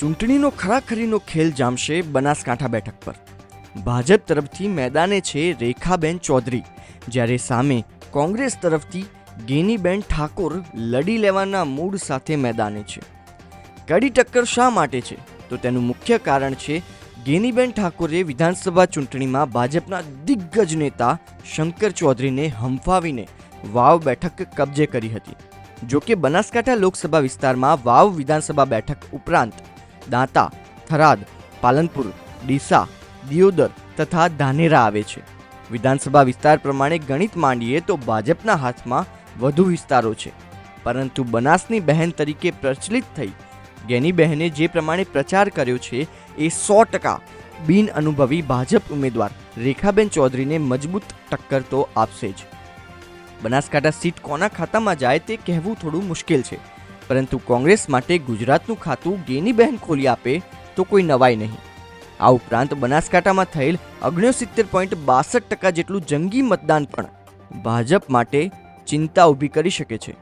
ચૂંટણીનો ખરાખરીનો ખેલ જામશે બનાસકાંઠા બેઠક પર. ભાજપ તરફથી મેદાને છે રેખાબેન ચૌધરી. જ્યારે સામે કોંગ્રેસ તરફથી ગેનીબેન ઠાકોર લડી લેવાના મૂડ સાથે મેદાને છે. કડી ટક્કર શા માટે છે? તો તેનું મુખ્ય કારણ છે ગેનીબેન ઠાકોરે વિધાનસભા ચૂંટણીમાં ભાજપના દિગ્ગજ નેતા શંકર ચૌધરીને હંફાવીને વાવ બેઠક કબજે કરી હતી. જોકે બનાસકાંઠા લોકસભા વિસ્તારમાં વાવ વિધાનસભા બેઠક ઉપરાંત દાંતા, થરાદ, પાલનપુર, ડીસા, દિયોદર તથા ધાનેરા આવે છે. વિધાનસભા વિસ્તાર પ્રમાણે ગણિત માંડીએ તો ભાજપના હાથમાં વધુ વિસ્તારો છે. પરંતુ બનાસની બહેન તરીકે પ્રચલિત થઈ, ગેની બહેને જે પ્રમાણે પ્રચાર કર્યો છે, એ સો ટકા બિન અનુભવી ભાજપ ઉમેદવાર રેખાબેન ચૌધરીને મજબૂત ટક્કર તો આપશે જ. બનાસકાંઠા સીટ કોના ખાતામાં જાય તે કહેવું થોડું મુશ્કેલ છે. પરંતુ કોંગ્રેસ માટે ગુજરાતનું ખાતું ગેનીબહેન ખોલી આપે તો કોઈ નવાઈ નહીં. આ ઉપરાંત બનાસકાંઠામાં થયેલ ઓગણસિત્તેર પોઈન્ટ બાસઠ ટકા જેટલું જંગી મતદાન પણ ભાજપ માટે ચિંતા ઊભી કરી શકે છે.